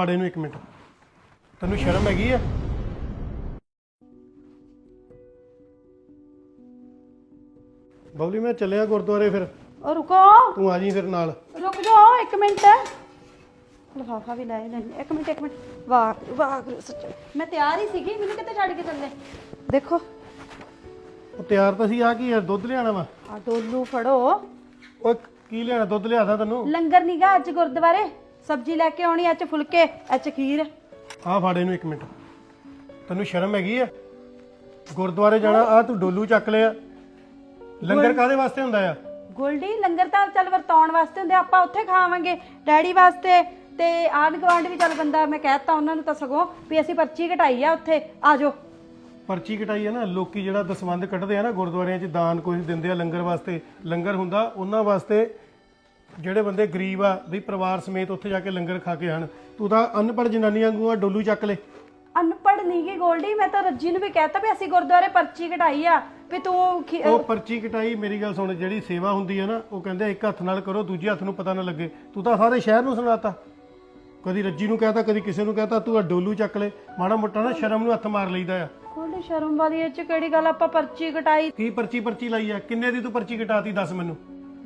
ਆੜੇ ਨੂੰ ਇੱਕ ਮਿੰਟ। ਤੈਨੂੰ ਸ਼ਰਮ ਹੈਗੀ ਆ? ਬਬਲੀ ਮੈਂ ਚੱਲਿਆ ਗੁਰਦੁਆਰੇ ਫਿਰ। ਉਹ ਰੁਕੋ। ਤੂੰ ਆ ਜੀ ਫਿਰ ਨਾਲ। ਰੁਕ ਜਾਓ ਇੱਕ ਮਿੰਟ। ਲਫਾਫਾ ਵੀ ਲੈ ਲੈਣੀ ਇੱਕ ਮਿੰਟ ਇੱਕ ਮਿੰਟ। ਵਾਹ ਵਾਹ ਸੱਚ। ਮੈਂ ਤਿਆਰ ਹੀ ਸੀਗੀ ਮੈਨੂੰ ਕਿੱਥੇ ਛੱਡ ਕੇ ਚੱਲੇ? ਦੇਖੋ। ਉਹ ਤਿਆਰ ਤਾਂ ਸੀ ਆ ਕੀ ਯਾਰ ਦੁੱਧ ਲਿਆਣਾ ਵਾ? ਆ ਡੋਲੂ ਫੜੋ। ਓਏ ਕੀ ਲਿਆਣਾ ਦੁੱਧ ਲਿਆਦਾ ਤੈਨੂੰ? ਲੰਗਰ ਨੀਗਾ ਅੱਜ ਗੁਰਦੁਆਰੇ। ਸਬਜ਼ੀ ਲੈ ਕੇ ਆਉਣੀ ਅੱਜ ਫੁਲਕੇ ਅੱਜ ਖੀਰ। ਆ ਫਾੜੇ ਨੂੰ ਇੱਕ ਮਿੰਟ। ਤੈਨੂੰ ਸ਼ਰਮ ਹੈਗੀ ਆ? ਗੁਰਦੁਆਰੇ ਜਾਣਾ ਆ ਤੂੰ ਡੋਲੂ ਚੱਕ ਲਿਆ। ਲੰਗਰ ਕਾਦੇ ਵਾਸਤੇ ਹੁੰਦਾ ਆ? ਗੋਲਡੀ ਲੰਗਰ ਤਾਂ ਚੱਲ ਵਰਤਾਉਣ ਵਾਸਤੇ ਹੁੰਦੇ ਆਪਾਂ ਉੱਥੇ ਖਾਵਾਂਗੇ। ਡੈਡੀ ਵਾਸਤੇ ਤੇ ਆਂਢ ਗੁਆਂਢ ਵੀ ਚੱਲ ਬੰਦਾ ਮੈਂ ਕਹਿਤਾ ਉਹਨਾਂ ਨੂੰ ਤਾਂ ਸਗੋਂ ਵੀ ਅਸੀਂ ਪਰਚੀ ਕਟਾਈ ਆ ਉੱਥੇ ਆਜੋ ਪਰਚੀ ਕਟਾਈ ਹੈ ਨਾ ਲੋਕੀ ਜਿਹੜਾ ਦਸਵੰਧ ਕੱਢਦੇ ਆ ਨਾ ਗੁਰਦੁਆਰਿਆਂ 'ਚ ਦਾਨ ਕੁਝ ਦਿੰਦੇ ਆ ਲੰਗਰ ਵਾਸਤੇ ਲੰਗਰ ਹੁੰਦਾ ਉਹਨਾਂ ਵਾਸਤੇ ਜਿਹੜੇ ਬੰਦੇ ਗਰੀਬ ਆ ਵੀ ਪਰਿਵਾਰ ਸਮੇਤ ਉੱਥੇ ਜਾ ਕੇ ਲੰਗਰ ਖਾ ਕੇ ਆਣ ਤੂੰ ਤਾਂ ਅਨਪੜ੍ਹ ਜਨਾਨੀਆਂ ਵਾਂਗੂ ਆ ਡੋਲੂ ਚੱਕ ਲੈ। ਅਨਪੜ੍ਹ ਨਹੀਂ ਗੀ ਗੋਲਡੀ ਮੈਂ ਤਾਂ ਰੱਜੀ ਨੂੰ ਵੀ ਕਹਿਤਾ ਵੀ ਅਸੀਂ ਗੁਰਦੁਆਰੇ ਪਰਚੀ ਕਟਾਈ ਆ ਵੀ ਤੂੰ ਖੀ- ਉਹ ਪਰਚੀ ਕਟਾਈ ਮੇਰੀ ਗੱਲ ਸੁਣ ਜਿਹੜੀ ਸੇਵਾ ਹੁੰਦੀ ਹੈ ਨਾ ਉਹ ਕਹਿੰਦੇ ਇੱਕ ਹੱਥ ਨਾਲ ਕਰੋ ਦੂਜੇ ਹੱਥ ਨੂੰ ਪਤਾ ਨਾ ਲੱਗੇ। ਤੂੰ ਤਾਂ ਸਾਰੇ ਸ਼ਹਿਰ ਨੂੰ ਸੁਣਾਤਾ। ਕਦੀ ਰੱਜੀ ਨੂੰ ਕਹਤਾ ਕਦੀ ਕਿਸੇ ਨੂੰ ਕਹਤਾ ਤੂੰ ਆ ਡੋਲੂ ਚੱਕ ਲੈ। ਮਾੜਾ ਮੋਟਾ ਨਾ ਸ਼ਰਮ ਨੂੰ ਹੱਥ ਮਾਰ ਲਈਦਾ ਆ। ਗੋਲਡੀ ਸ਼ਰਮ ਵਾਲੀ ਇਹ ਚ ਕਿਹੜੀ ਗੱਲ ਆਪਾਂ ਪਰਚੀ ਕਟਾਈ। ਕੀ ਪਰਚੀ ਪਰਚੀ ਲਾਈ ਆ? ਕਿੰਨੇ ਦੀ ਤੂੰ ਪਰਚੀ ਕਟਾਤੀ ਦੱਸ ਮੈਨੂੰ।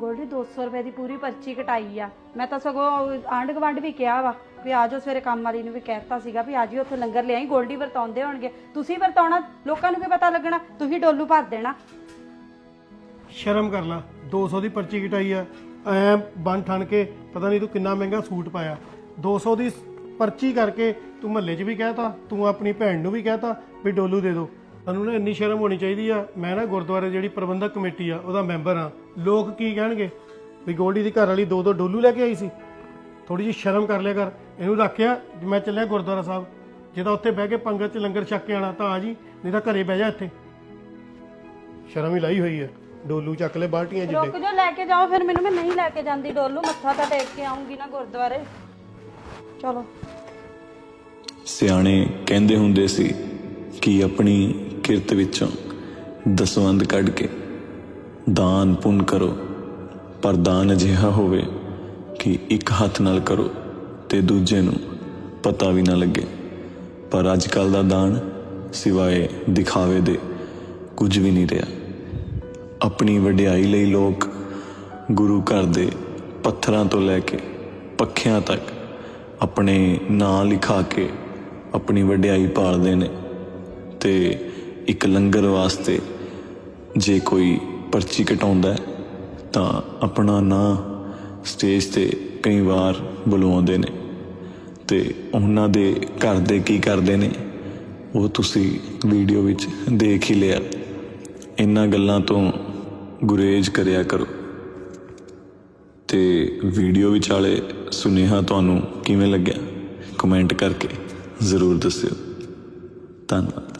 ਗੋਲਡੀ 200 ਰੁਪਏ ਦੀ ਪੂਰੀ ਪਰਚੀ ਕਟਾਈ ਆ। ਮੈਂ ਤਾਂ ਸਗੋਂ ਆਂਢ ਗੁਆਂਢ ਵੀ ਕਿਹਾ ਵਾ ਵੀ ਆਜੋ ਸਵੇਰੇ ਕੰਮ ਵਾਲੀ ਨੂੰ ਵੀ ਕਹਿਤਾ ਸੀਗਾ ਵੀ ਆਜਿਓ ਉੱਥੇ ਲੰਗਰ ਲਿਆਈ ਗੋਲਡੀ ਵਰਤਾਉਂਦੇ ਹੋਣਗੇ। ਤੁਸੀਂ ਵਰਤਾਉਣਾ, ਲੋਕਾਂ ਨੂੰ ਕੀ ਪਤਾ ਲੱਗਣਾ? ਤੁਸੀਂ ਡੋਲੂ ਭਰ ਦੇਣਾ। ਸ਼ਰਮ ਕਰ ਲਾ 200 ਦੀ ਪਰਚੀ ਕਟਾਈ ਆ। ਐ ਬਨ ਠਣ ਕੇ ਪਤਾ ਨਹੀਂ ਤੂੰ ਕਿੰਨਾ ਮਹਿੰਗਾ ਸੂਟ ਪਾਇਆ। 200 ਦੀ ਪਰਚੀ ਕਰਕੇ ਤੂੰ ਮਹੱਲੇ 'ਚ ਵੀ ਕਹਿਤਾ, ਤੂੰ ਆਪਣੀ ਭੈਣ ਨੂੰ ਵੀ ਕਹਿਤਾ ਵੀ ਡੋਲੂ ਦੇ ਦੋ ਤੁਹਾਨੂੰ ਨਾ ਇੰਨੀ ਸ਼ਰਮ ਹੋਣੀ ਚਾਹੀਦੀ ਆ। ਮੈਂ ਨਾ ਗੁਰਦੁਆਰੇ ਜਿਹੜੀ ਪ੍ਰਬੰਧਕ ਕਮੇਟੀ ਆ ਉਹਦਾ ਮੈਂਬਰ ਆ। ਲੋਕ ਕੀ ਕਹਿਣਗੇ? ਵੀ ਗੋਲਡੀ ਦੀ ਘਰ ਵਾਲੀ ਦੋ ਦੋ ਡੋਲੂ ਲੈ ਕੇ ਆਈ ਸੀ। ਥੋੜੀ ਜਿਹੀ ਸ਼ਰਮ ਕਰ ਲਿਆ ਕਰ। ਇਹਨੂੰ ਰੱਖਿਆ ਮੈਂ ਚੱਲਿਆ ਗੁਰਦੁਆਰਾ ਸਾਹਿਬ। ਜੇ ਤਾਂ ਉੱਥੇ ਬਹਿ ਕੇ ਪੰਗਤ 'ਚ ਲੰਗਰ ਛੱਕ ਕੇ ਆਣਾ ਤਾਂ ਆ ਜੀ ਨਹੀਂ ਤਾਂ ਘਰੇ ਬਹਿ ਜਾ ਇੱਥੇ। ਸ਼ਰਮ ਹੀ ਲਾਈ ਹੋਈ ਹੈ ਡੋਲੂ ਚੱਕ ਲੈ ਬਾਲਟੀਆਂ ਜਿੱਡੇ। ਰੁਕ ਜਾਓ ਲੈ ਕੇ ਜਾਓ। ਫਿਰ ਮੈਨੂੰ ਮੈਂ ਨਹੀਂ ਲੈ ਕੇ ਜਾਂਦੀ ਡੋਲੂ। ਮੱਥਾ ਤਾਂ ਟੇਕ ਕੇ ਆਉਂਗੀ ਨਾ ਗੁਰਦੁਆਰੇ। ਚਲੋ। ਸਿਆਣੇ ਕਹਿੰਦੇ ਹੁੰਦੇ ਸੀ ਕਿ ਆਪਣੀ ਕਿਰਤ ਵਿੱਚੋਂ ਦਸਵੰਦ ਕੱਢ ਕੇ ਦਾਨ ਪੁੰਨ ਕਰੋ। ਪਰ ਦਾਨ ਅਜਿਹਾ ਹੋਵੇ ਕਿ ਇੱਕ ਹੱਥ ਨਾਲ ਕਰੋ ਤੇ ਦੂਜੇ ਨੂੰ ਪਤਾ ਵੀ ਨਾ ਲੱਗੇ। ਪਰ ਅੱਜ ਕੱਲ ਦਾ ਦਾਨ ਸਿਵਾਏ ਦਿਖਾਵੇ ਦੇ ਕੁਝ ਵੀ ਨਹੀਂ ਰਿਹਾ। ਆਪਣੀ ਵਡਿਆਈ ਲਈ ਲੋਕ ਗੁਰੂ ਘਰ ਦੇ ਪੱਥਰਾਂ ਤੋਂ ਲੈ ਕੇ ਪੱਖਿਆਂ ਤੱਕ ਆਪਣੇ ਨਾਂ ਲਿਖਾ ਕੇ ਆਪਣੀ ਵਡਿਆਈ ਪਾਲਦੇ ਨੇ ਤੇ ਇੱਕ ਲੰਗਰ ਵਾਸਤੇ ਜੇ ਕੋਈ ਪਰਚੀ ਕਟਾਉਂਦਾ ਤਾਂ ਆਪਣਾ ਨਾਂ ਸਟੇਜ ਤੇ ਕਈ ਵਾਰ ਬੁਲਵਾਉਂਦੇ ਨੇ ਤੇ ਉਹਨਾਂ ਦੇ ਘਰ ਦੇ ਕੀ ਕਰਦੇ ਨੇ, ਉਹ ਤੁਸੀਂ ਵੀਡੀਓ ਵਿੱਚ ਦੇਖ ਹੀ ਲਿਆ। ਇਹਨਾਂ ਗੱਲਾਂ ਤੋਂ ਗੁਰੇਜ਼ ਕਰਿਆ ਕਰੋ। ਤੇ ਵੀਡੀਓ ਵਿਚਾਲੇ ਸੁਨੇਹਾ ਤੁਹਾਨੂੰ ਕਿਵੇਂ ਲੱਗਿਆ, ਕਮੈਂਟ ਕਰਕੇ ਜ਼ਰੂਰ ਦੱਸਿਓ। ਧੰਨਵਾਦ।